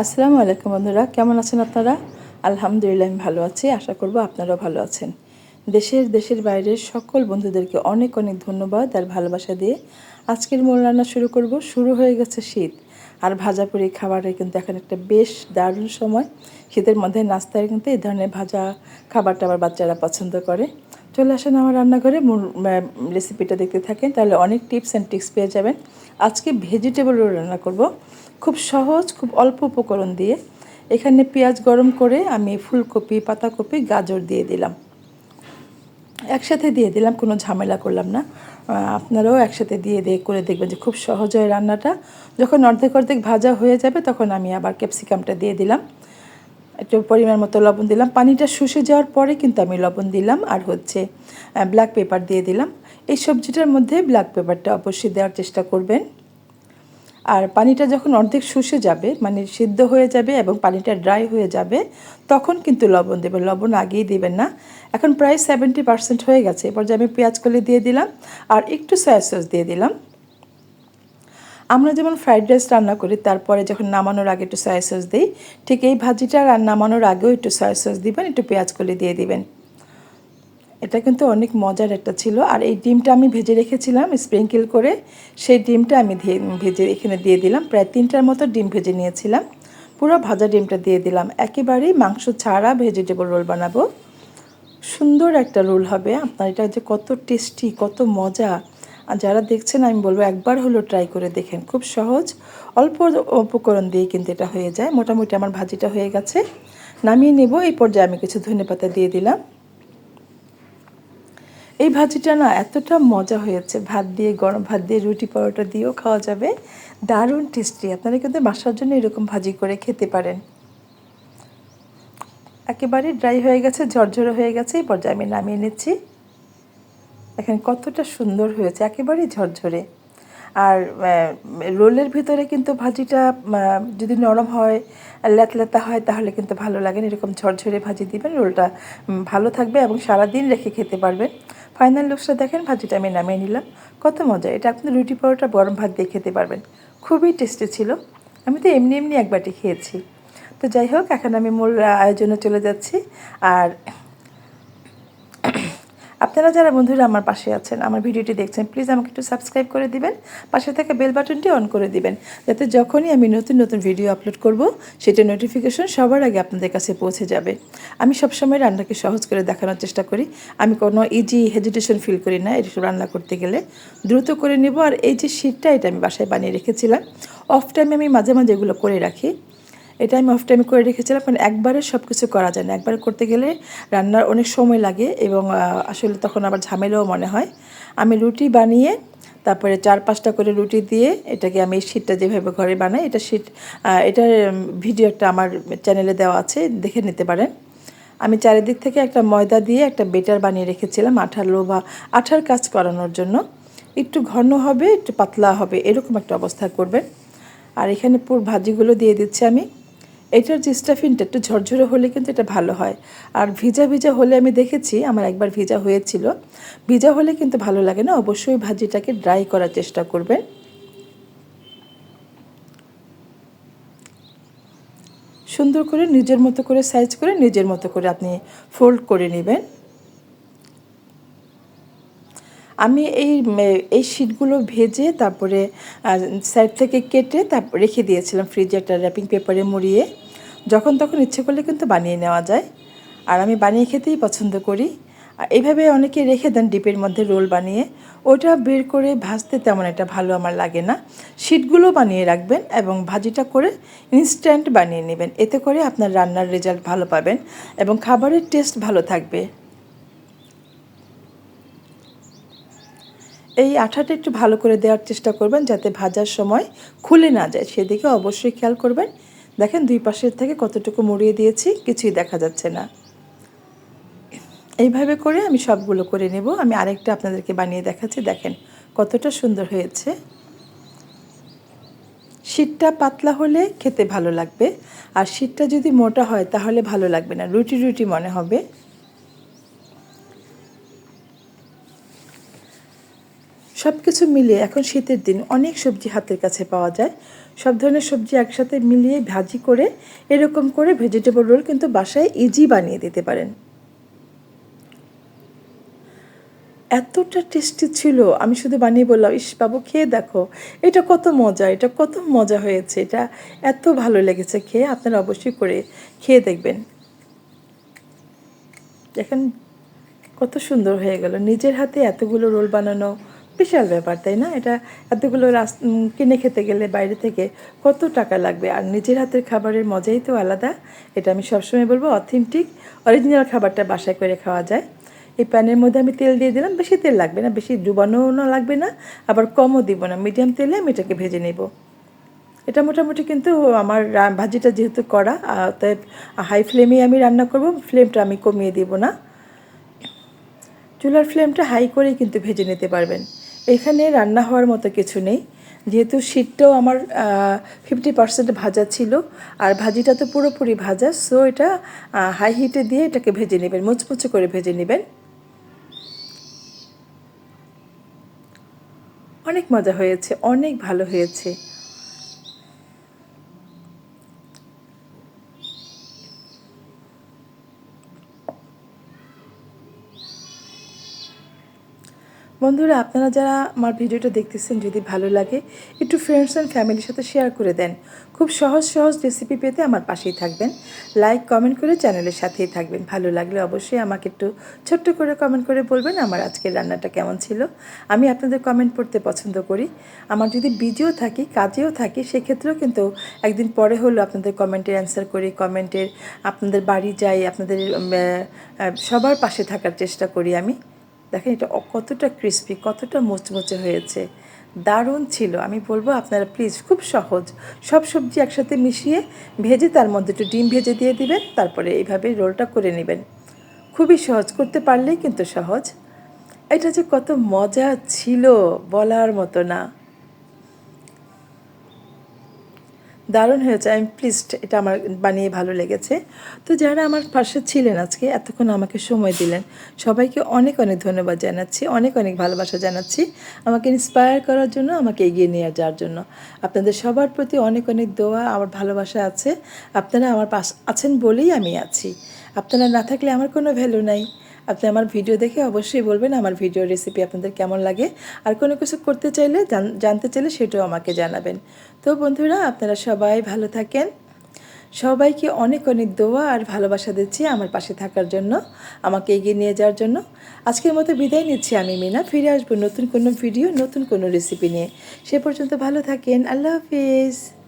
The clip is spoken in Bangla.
আসসালামু আলাইকুম বন্ধুরা, কেমন আছেন আপনারা? আলহামদুলিল্লাহ আমি ভালো আছি, আশা করব আপনারাও ভালো আছেন। দেশের দেশের বাইরের সকল বন্ধুদেরকে অনেক অনেক ধন্যবাদ আর ভালোবাসা দিয়ে আজকের মূল রান্না শুরু করব। শুরু হয়ে গেছে শীত, আর ভাজা পুরি খাবারের কিন্তু এখন একটা বেশ দারুণ সময়। শীতের মধ্যে নাস্তায় কিন্তু এই ধরনের ভাজা খাবারটা আবার বাচ্চারা পছন্দ করে। চলে আসেন আমার রান্নাঘরে রেসিপিটা দেখতে থাকেন, তাহলে অনেক টিপস অ্যান্ড টিক্স পেয়ে যাবেন। আজকে ভেজিটেবল রোল রান্না করব। খুব সহজ, খুব অল্প উপকরণ দিয়ে এখানে পেঁয়াজ গরম করে আমি ফুলকপি, পাতাকপি, গাজর দিয়ে দিলাম। একসাথে দিয়ে দিলাম, কোনো ঝামেলা করলাম না। আপনারাও একসাথে দিয়ে দিয়ে করে দেখবেন যে খুব সহজ হয় রান্নাটা। যখন অর্ধেক অর্ধেক ভাজা হয়ে যাবে, তখন আমি আবার ক্যাপসিকামটা দিয়ে দিলাম। একটু পরিমাণ মতো লবণ দিলাম। পানিটা শুষে যাওয়ার পরে কিন্তু আমি লবণ দিলাম আর হচ্ছে ব্ল্যাক পেপার দিয়ে দিলাম। এই সবজিটার মধ্যে ব্ল্যাক পেপারটা অবশ্যই দেওয়ার চেষ্টা করবেন। আর পানিটা যখন অর্ধেক শুষে যাবে মানে সিদ্ধ হয়ে যাবে এবং পানিটা ড্রাই হয়ে যাবে, তখন কিন্তু লবণ দেবেন। লবণ আগেই দেবেন না। এখন প্রায় সেভেন্টি পার্সেন্ট হয়ে গেছে। এরপর যে আমি পেঁয়াজ কলি দিয়ে দিলাম আর একটু সয়া সস দিয়ে দিলাম। আমরা যেমন ফ্রাইড রাইস রান্না করি, তারপরে যখন নামানোর আগে একটু সয়া সস দিই, ঠিক এই ভাজিটা নামানোর আগেও একটু সয়া সস দিবেন, একটু পেঁয়াজ কলি দিয়ে দিবেন। এটা কিন্তু অনেক মজার একটা ছিল। আর এই ডিমটা আমি ভেজে রেখেছিলাম স্প্রিঙ্কেল করে। সেই ডিমটা আমি ভেজে এখানে দিয়ে দিলাম। প্রায় তিনটার মতো ডিম ভেজে নিয়েছিলাম। পুরো ভাজা ডিমটা দিয়ে দিলাম। একেবারেই মাংস ছাড়া ভেজিটেবল রোল বানাবো। সুন্দর একটা রোল হবে। আপনার এটা যে কত টেস্টি কত মজা। আর যারা দেখছেন, আমি বলব একবার হলো ট্রাই করে দেখেন। খুব সহজ। অল্প উপকরণ দিয়ে কিন্তু এটা হয়ে যায়। মোটামুটি আমার ভাজিটা হয়ে গেছে। নামিয়ে নেব। এই পর্যায়ে আমি কিছু ধনেপাতা দিয়ে দিলাম। এই ভাজিটা না এতটা মজা হয়েছে। ভাত দিয়ে, গরম ভাত দিয়ে, রুটি পরোটা দিয়েও খাওয়া যাবে। দারুণ টেস্টি আপনারা কিন্তু বাসার জন্য এরকম ভাজি করে খেতে পারেন। একেবারে ড্রাই হয়ে গেছে, ঝরঝরে হয়ে গেছে, এই পর্যায়ে আমি নামিয়ে নিচ্ছি। দেখেন কতটা সুন্দর হয়েছে, একেবারেই ঝরঝরে। আর রোলের ভিতরে কিন্তু ভাজিটা যদি নরম হয় ল্যাতলেতা হয়, তাহলে কিন্তু ভালো লাগে। এরকম ঝরঝরে ভাজি দিবেন, রোলটা ভালো থাকবে এবং সারাদিন রেখে খেতে পারবেন। ফাইনাল লুকসটা দেখেন, ভাজিটা আমি নামিয়ে নিলাম। কত মজা, এটা আপনি রুটি পরোটা গরম ভাত দিয়ে খেতে পারবেন। খুবই টেস্টি ছিল। আমি তো এমনি এমনি একবারটি খেয়েছি। তো যাই হোক, এখন আমি মূল আয়োজনে চলে যাচ্ছি। আর আপনারা যারা বন্ধুরা আমার পাশে আছেন, আমার ভিডিওটি দেখছেন প্লিজ আমাকে একটু সাবস্ক্রাইব করে দিবেন, পাশে থাকা বেল বাটনটি অন করে দিবেন, যাতে যখনই আমি নতুন নতুন ভিডিও আপলোড করব, সেটা নোটিফিকেশন সবার আগে আপনাদের কাছে পৌঁছে যাবে। আমি সবসময় রান্নাকে সহজ করে দেখানোর চেষ্টা করি। আমি কোনো ইজি হেজিটেশন ফিল করি না, এটা রান্না করতে গেলে। দ্রুত করে নেব, আর এই যে শীতটা এটা আমি বাসায় বানিয়ে রেখেছিলাম। অফ টাইমে আমি মাঝে মাঝে এগুলো করে রাখি। এটা আমি অফ টাইমে করে রেখেছিলাম, কারণ একবারে সব কিছু করা যায় না। একবার করতে গেলে রান্নার অনেক সময় লাগে এবং আসলে তখন আবার ঝামেলাও মনে হয়। আমি রুটি বানিয়ে তারপরে চার পাঁচটা করে রুটি দিয়ে এটাকে আমি শীতটা যেভাবে ঘরে বানাই, এটা শীত এটার ভিডিও একটা আমার চ্যানেলে দেওয়া আছে, দেখে নিতে পারেন। আমি চারিদিক থেকে একটা ময়দা দিয়ে একটা বেটার বানিয়ে রেখেছিলাম আঠালো বা আঠার কাজ করানোর জন্য। একটু ঘন হবে, একটু পাতলা হবে, এরকম একটা অবস্থা করবেন। আর এখানে পুর ভাজিগুলো দিয়ে দিচ্ছি আমি। এটার যে স্টাফিনটা একটু ঝরঝরে হলে কিন্তু এটা ভালো হয়। আর ভিজা ভিজা হলে আমি দেখেছি, আমার একবার ভিজা হয়েছিল। ভিজা হলে কিন্তু ভালো লাগে না, অবশ্যই ভাজিটাকে ড্রাই করার চেষ্টা করবেন। সুন্দর করে নিজের মতো করে সাইজ করে নিজের মতো করে আপনি ফোল্ড করে নেবেন। আমি এই এই শিটগুলো ভেজে তারপরে সাইড থেকে কেটে তারপর রেখে দিয়েছিলাম ফ্রিজে একটা র্যাপিং পেপারে মুড়িয়ে। যখন তখন ইচ্ছে করলে কিন্তু বানিয়ে নেওয়া যায়। আর আমি বানিয়ে খেতেই পছন্দ করি। আর এইভাবে অনেকে রেখে দেন ডিপের মধ্যে রোল বানিয়ে। ওটা বের করে ভাজতে তেমন একটা ভালো আমার লাগে না। শিটগুলো বানিয়ে রাখবেন এবং ভাজিটা করে ইনস্ট্যান্ট বানিয়ে নেবেন। এতে করে আপনার রান্নার রেজাল্ট ভালো পাবেন এবং খাবারের টেস্ট ভালো থাকবে। এই আঠাটা একটু ভালো করে দেওয়ার চেষ্টা করবেন যাতে ভাজার সময় খুলে না যায়। সেদিকে অবশ্যই খেয়াল করবেন। দেখেন দুই পাশের থেকে কতটুকু মুড়িয়ে দিয়েছি, কিছুই দেখা যাচ্ছে না। এইভাবে করে আমি সবগুলো করে নেব। আমি আরেকটা আপনাদেরকে বানিয়ে দেখাচ্ছি। দেখেন কতটা সুন্দর হয়েছে। শীতটা পাতলা হলে খেতে ভালো লাগবে। আর শীতটা যদি মোটা হয় তাহলে ভালো লাগবে না। রুটি রুটি মনে হবে। সব কিছু মিলিয়ে এখন শীতের দিন, অনেক সবজি হাতের কাছে পাওয়া যায়। সব ধরনের সবজি একসাথে মিলিয়ে ভাজি করে, এরকম করে ভেজিটেবল রোল কিন্তু বাসায় ইজি বানিয়ে দিতে পারেন। এতটা টেস্টি ছিল, আমি শুধু বানিয়ে বললাম, ইস বাবু, খেয়ে দেখো, এটা কত মজা, এটা কত মজা হয়েছে, এটা এত ভালো লেগেছে, খেয়ে আপনারা অবশ্যই করে খেয়ে দেখবেন। দেখেন কত সুন্দর হয়ে গেল, নিজের হাতে এতগুলো রোল বানানো বিশাল ব্যাপার, তাই না? এটা এতগুলো কিনে খেতে গেলে বাইরে থেকে কত টাকা লাগবে? আর নিজের হাতের খাবারের মজাই তো আলাদা। এটা আমি সবসময় বলব অথেন্টিক অরিজিনাল খাবারটা বাসায় করে খাওয়া যায়। এই প্যানের মধ্যে আমি তেল দিয়ে দিলাম, বেশি তেল লাগবে না, বেশি ডুবানোও না লাগবে না, আবার কমও দিব না। মিডিয়াম তেলে আমি এটাকে ভেজে নেব। এটা মোটামুটি কিন্তু আমার ভাজিটা যেহেতু করা তাই হাই ফ্লেমেই আমি রান্না করব ফ্লেমটা আমি কমিয়ে দিব না। চুলার ফ্লেমটা হাই করেই কিন্তু ভেজে নিতে পারবেন। এখানে রান্না হওয়ার মতো কিছু নেই। যেহেতু শীতটাও আমার ফিফটি পার্সেন্ট ভাজা ছিল, আর ভাজিটা তো পুরোপুরি ভাজা সো এটা হাই হিটে দিয়ে এটাকে ভেজে নেবেন, মুচমুচে করে ভেজে নেবেন। অনেক মজা হয়েছে, অনেক ভালো হয়েছে। বন্ধুরা, আপনারা যারা আমার ভিডিওটা দেখতেছেন যদি ভালো লাগে, একটু ফ্রেন্ডস অ্যান্ড ফ্যামিলির সাথে শেয়ার করে দেন। খুব সহজ সহজ রেসিপি পেতে আমার পাশেই থাকবেন। লাইক কমেন্ট করে চ্যানেলের সাথেই থাকবেন। ভালো লাগলে অবশ্যই আমাকে একটু ছোট্ট করে কমেন্ট করে বলবেন আমার আজকের রান্নাটা কেমন ছিল। আমি আপনাদের কমেন্ট পড়তে পছন্দ করি। আমার যদি বিজিও থাকি, কাজেও থাকি, সেক্ষেত্রেও কিন্তু একদিন পরে হলো আপনাদের কমেন্টের অ্যান্সার করি কমেন্টের আপনাদের বাড়ি যাই, আপনাদের সবার পাশে থাকার চেষ্টা করি আমি। দেখেন এটা কতটা ক্রিস্পি কতটা মোচমোচে হয়েছে। দারুণ ছিল। আমি বলব আপনারা প্লিজ খুব সহজ। সব সবজি একসাথে মিশিয়ে ভেজে তার মধ্যে একটু ডিম ভেজে দিয়ে দিবেন, তারপরে এইভাবে রোলটা করে নেবেন। খুবই সহজ, করতে পারলেই কিন্তু সহজ। এটা যে কত মজা ছিল বলার মতো না। দারুণ হয়েছে। আমি প্লিজড এটা আমার বানিয়ে ভালো লেগেছে। তো যারা আমার পাশে ছিলেন আজকে, এতক্ষণ আমাকে সময় দিলেন, সবাইকে অনেক অনেক ধন্যবাদ জানাচ্ছি, অনেক অনেক ভালোবাসা জানাচ্ছি। আমাকে ইন্সপায়ার করার জন্য, আমাকে এগিয়ে নিয়ে যাওয়ার জন্য। আপনাদের সবার প্রতি অনেক অনেক দোয়া, আমার ভালোবাসা আছে। আপনারা আমার পাশ আছেন বলেই আমি আছি। আপনারা না থাকলে আমার কোনো ভ্যালু নাই। আপনি আমার ভিডিও দেখে অবশ্যই বলবেন আমার ভিডিও রেসিপি আপনাদের কেমন লাগে। আর কোনো কিছু করতে চাইলে জানতে চাইলে সেটাও আমাকে জানাবেন। তো বন্ধুরা, আপনারা সবাই ভালো থাকেন। সবাইকে অনেক অনেক দোয়া আর ভালোবাসা দিচ্ছি আমার পাশে থাকার জন্য, আমাকে এগিয়ে নিয়ে যাওয়ার জন্য। আজকের মতো বিদায় নিচ্ছি আমি মিনা। ফিরে আসব নতুন কোনো ভিডিও, নতুন কোনো রেসিপি নিয়ে। সে পর্যন্ত ভালো থাকেন। আল্লাহ হাফিজ।